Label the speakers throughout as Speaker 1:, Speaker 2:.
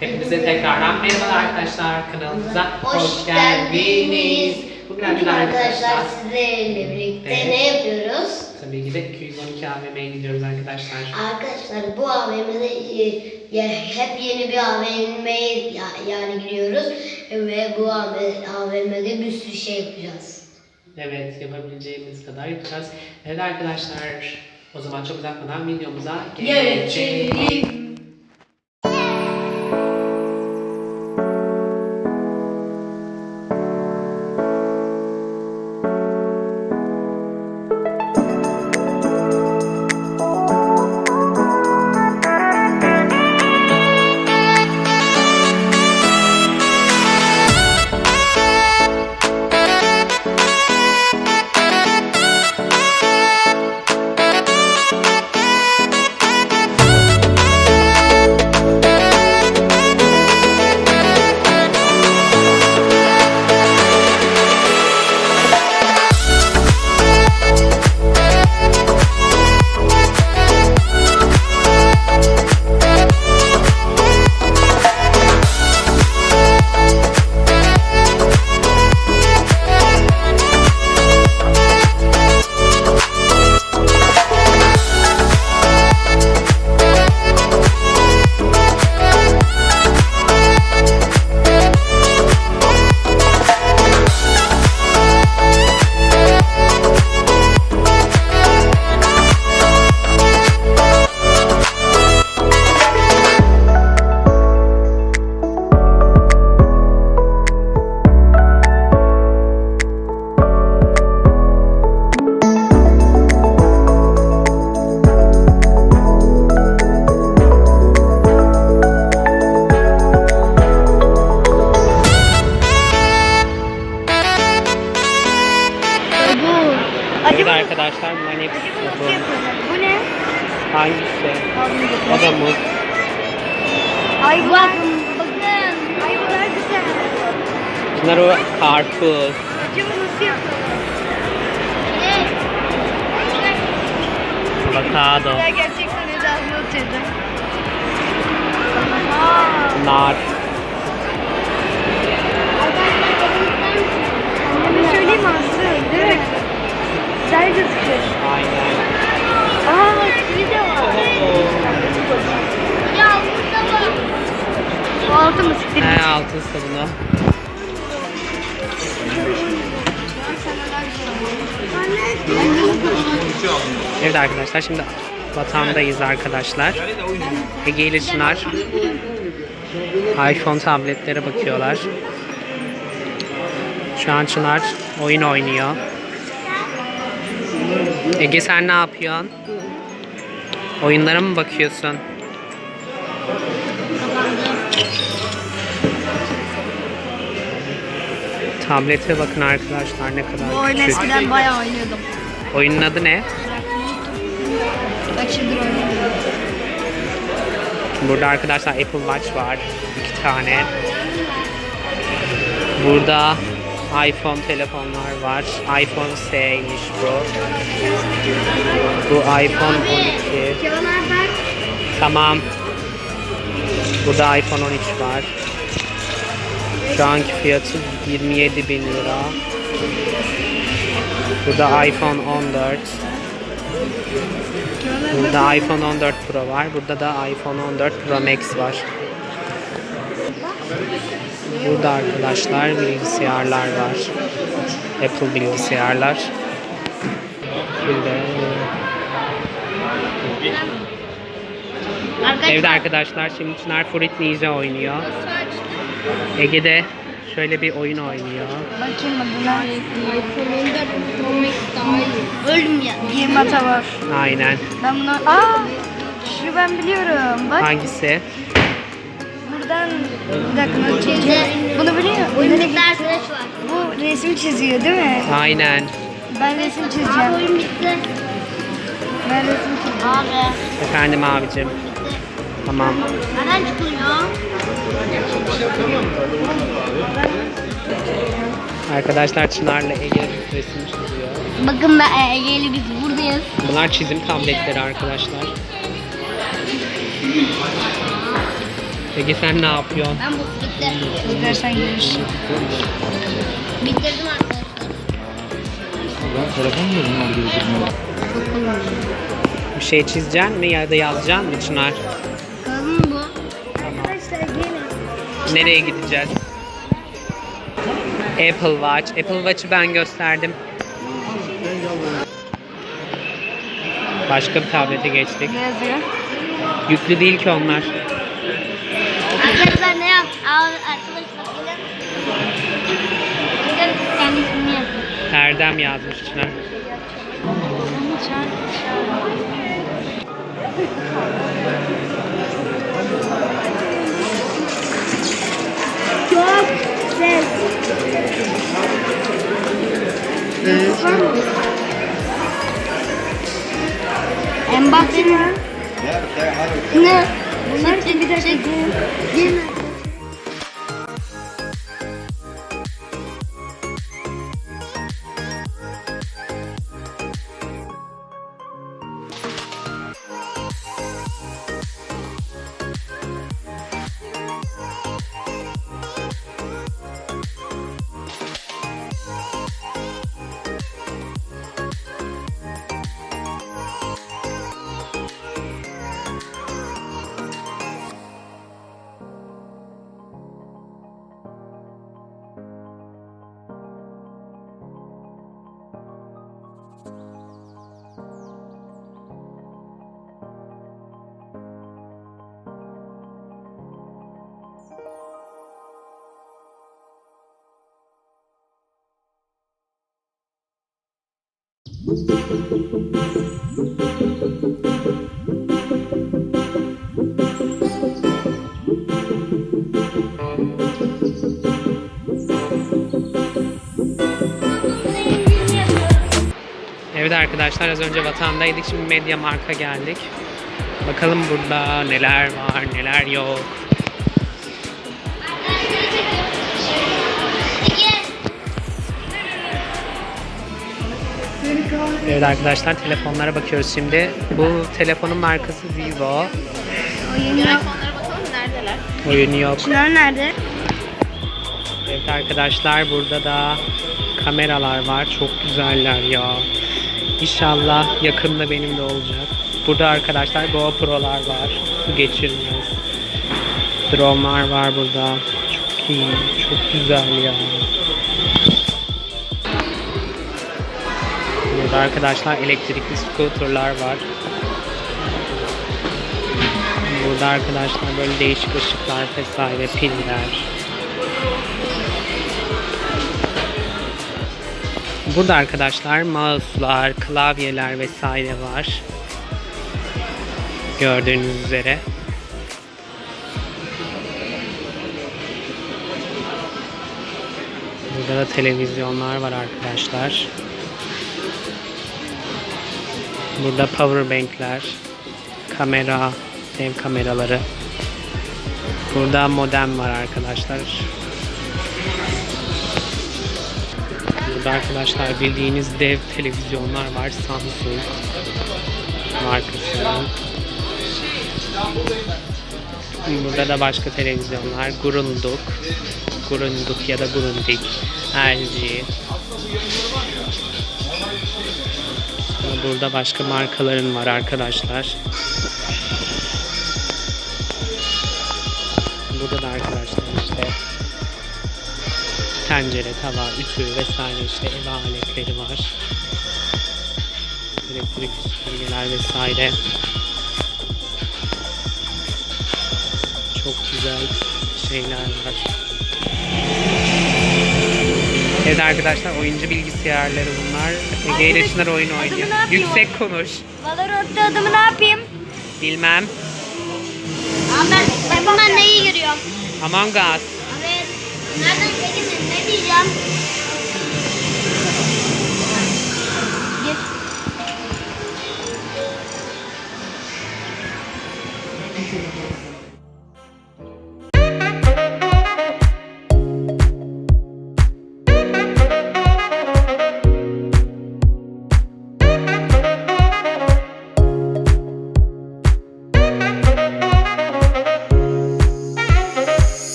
Speaker 1: Hepinize tekrardan merhaba arkadaşlar kanalımıza hoş,
Speaker 2: Hoş
Speaker 1: geldiniz. Bugün arkadaşlar,
Speaker 2: arkadaşlar sizlerle birlikte
Speaker 1: Evet.
Speaker 2: ne yapıyoruz?
Speaker 1: tabii ki de 212 AVM'ye gidiyoruz arkadaşlar.
Speaker 2: Arkadaşlar bu AVM'de e, ya, hep yeni bir AVM'ye ya, yani giriyoruz ve bu AVM'de bir sürü şey yapacağız.
Speaker 1: Evet yapabileceğimiz kadar yapacağız. Evet arkadaşlar o zaman çok uzatmadan videomuza geçelim. Evet Hangisi? O da muz.
Speaker 3: Ay bu bakın. Bakın. Ay bu kadar güzel.
Speaker 1: Bunlar o karpuz.
Speaker 3: Acaba nasıl yapalım?
Speaker 1: Avokado.
Speaker 3: Gerçekten hesabını oturdum.
Speaker 1: Evet arkadaşlar şimdi Batam'dayız arkadaşlar. Ege ile Çınar iPhone tabletlere bakıyorlar. Şu an Çınar oyun oynuyor. Ege sen ne yapıyorsun? Oyunlara mı bakıyorsun? Tablete bakın arkadaşlar ne
Speaker 3: Bu
Speaker 1: kadar
Speaker 3: oyunu
Speaker 1: küçük.
Speaker 3: eskiden bayağı oynuyordum.
Speaker 1: Oyunun adı ne?
Speaker 3: Şimdi oynuyorum.
Speaker 1: Burada arkadaşlar Apple Watch var. iki tane. Burada iPhone telefonlar var. iPhone SE'ymiş bu. Bu iPhone 12.
Speaker 3: Kemal bak.
Speaker 1: Tamam. Burada iPhone 13 var. Şu anki fiyatı 27 bin lira. Burada iPhone 14. Burada iPhone 14 Pro var. Burada da iPhone 14 Pro Max var. Burada arkadaşlar bilgisayarlar var. Apple bilgisayarlar. Şöyle. Evet arkadaşlar şimdi Çınar Fruit Ninja oynuyor. Ege de şöyle bir oyun oynuyor.
Speaker 3: Bakayım adına. Ölüm ya. 20 ata var.
Speaker 1: Aynen.
Speaker 3: Ben bunu... Aa! Şunu ben biliyorum. Bak
Speaker 1: Hangisi?
Speaker 3: buradan... Bir dakika çizeceğim? Bunu biliyor musun?
Speaker 2: Oyuncaklar arkadaş var.
Speaker 3: Bu resim çiziyor değil mi?
Speaker 1: Aynen.
Speaker 3: Ben resim çizeceğim.
Speaker 2: Oyun bitti.
Speaker 3: Ben resim çizeceğim.
Speaker 2: Abi.
Speaker 1: Efendim abicim. Tamam.
Speaker 2: Nereden çıkılıyor?
Speaker 1: Arkadaşlar Çınar'la Ege resim çiziyor.
Speaker 2: Bakın ben Ege'yle biz buradayız.
Speaker 1: Bunlar çizim tabletleri arkadaşlar. Peki sen ne yapıyorsun?
Speaker 2: Ben bu bitti.
Speaker 3: İzlersen görürsün.
Speaker 2: Bitirdim arkadaşlar.
Speaker 4: Ben telefon mu?
Speaker 1: Bir şey çizeceksin mi ya da yazacaksın mı Çınar?
Speaker 2: Kalın bu.
Speaker 1: Nereye gideceğiz? Apple Watch. Apple Watch'ı ben gösterdim. Başka bir tablete geçtik.
Speaker 3: Ne yazıyor?
Speaker 1: Yüklü değil ki onlar.
Speaker 2: Arkadaşlar ne yap? Arkadaşlar gelin. Gelin kendi ismini yazın.
Speaker 1: Erdem yazmış Çınar.
Speaker 3: Çok ses.
Speaker 2: Mbappe ne?
Speaker 3: Bunlar için bir dakika.
Speaker 2: Gelin.
Speaker 1: Evet arkadaşlar az önce vatandaydık şimdi Media Mark'a geldik. Bakalım burada neler var neler yok. Evet arkadaşlar telefonlara bakıyoruz şimdi. Bu telefonun markası Vivo.
Speaker 3: Oyun yok.
Speaker 1: Oyunu yok.
Speaker 3: Çınar nerede?
Speaker 1: Evet arkadaşlar burada da kameralar var. Çok güzeller ya. İnşallah yakında benim de olacak. Burada arkadaşlar GoPro'lar var. Su geçirmez. Drone'lar var burada. Çok iyi. Çok güzel ya. Burada arkadaşlar elektrikli scooterlar var. Burada arkadaşlar böyle değişik ışıklar vesaire piller. Burada arkadaşlar mouse'lar, klavyeler vesaire var. Gördüğünüz üzere. Burada da televizyonlar var arkadaşlar. Burada powerbankler, kamera, dev kameraları. Burada modem var arkadaşlar. Burada arkadaşlar bildiğiniz dev televizyonlar var. Samsung markasının. Burada da başka televizyonlar. Grundig. Grundig ya da Grundig. LG. Burada başka markaların var arkadaşlar. Burada da arkadaşlar işte tencere, tava, ütü vesaire işte ev aletleri var. Elektrik süpürgeler vesaire. Çok güzel şeyler var. Evet arkadaşlar oyuncu bilgisayarları bunlar. Ege ile Çınar oyun oynuyor. Yüksek konuş.
Speaker 3: Valorant'ta adımı ne yapayım?
Speaker 1: Bilmem.
Speaker 2: Ama ben, ben bundan neyi görüyorum?
Speaker 1: Among Us.
Speaker 2: Evet. Nereden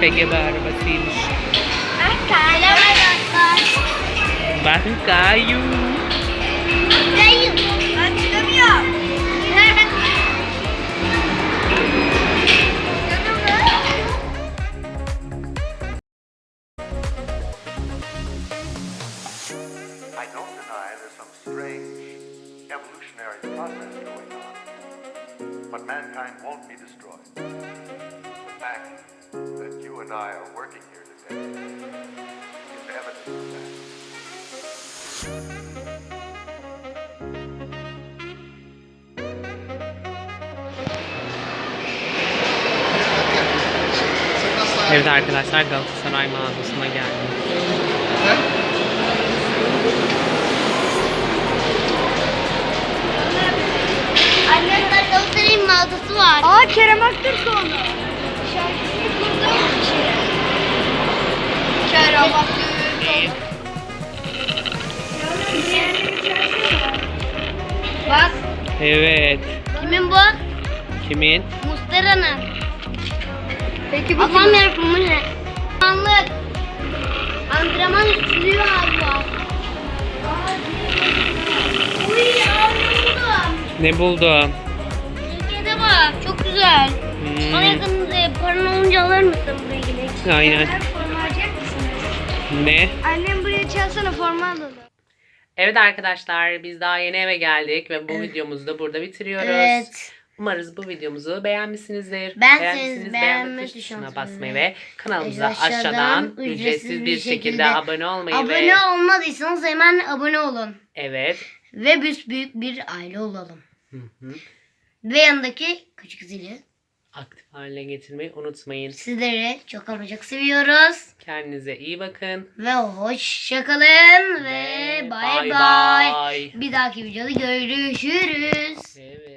Speaker 1: arkadaşlar PSG bir arabasıymış.
Speaker 3: Selam arkadaşlar.
Speaker 1: Ben Kayu.
Speaker 3: Buradayım.
Speaker 1: Evet arkadaşlar Galatasaray mağazasına geldim.
Speaker 2: Annem Galatasaray'ın mağazası var.
Speaker 3: Aa Kerem Aktürkoğlu. Şarkısını kurduğum kişi. Kerem Aktürkoğlu.
Speaker 2: Bak
Speaker 1: Evet.
Speaker 2: kimin bu?
Speaker 1: Kimin?
Speaker 2: Mustera'nın.
Speaker 3: Peki bu kimin?
Speaker 2: yapımı ne? Anlık. Antrenman üstülüğü abi var. Uy.
Speaker 1: Ne buldun?
Speaker 2: Ülkede bak çok güzel.
Speaker 1: Hmm,
Speaker 2: Bana yakında paran olunca alır mısın buraya gidelim?
Speaker 1: Aynen.
Speaker 3: Forma alacak mısınız?
Speaker 1: Ne?
Speaker 3: Annem buraya çalsana forma alalım.
Speaker 1: Evet arkadaşlar biz daha yeni eve geldik ve bu videomuzu da burada bitiriyoruz.
Speaker 2: Evet.
Speaker 1: Umarız bu videomuzu beğenmişsinizdir.
Speaker 2: Beğenseniz
Speaker 1: Beğendiyseniz
Speaker 2: beğenme
Speaker 1: tuşuna basmayı ve kanalımıza
Speaker 2: aşağıdan
Speaker 1: aşağıdan ücretsiz bir şekilde abone olmayı
Speaker 2: Abone
Speaker 1: ve
Speaker 2: olmadıysanız hemen abone olun.
Speaker 1: evet
Speaker 2: Ve büs büyük bir aile olalım.
Speaker 1: hı hı,
Speaker 2: Ve yanındaki küçük zili.
Speaker 1: aktif haline getirmeyi unutmayın.
Speaker 2: Sizleri çok ama çok seviyoruz.
Speaker 1: Kendinize iyi bakın.
Speaker 2: Ve hoşçakalın ve bay.
Speaker 1: bay.
Speaker 2: Bir dahaki videoda görüşürüz.
Speaker 1: Evet.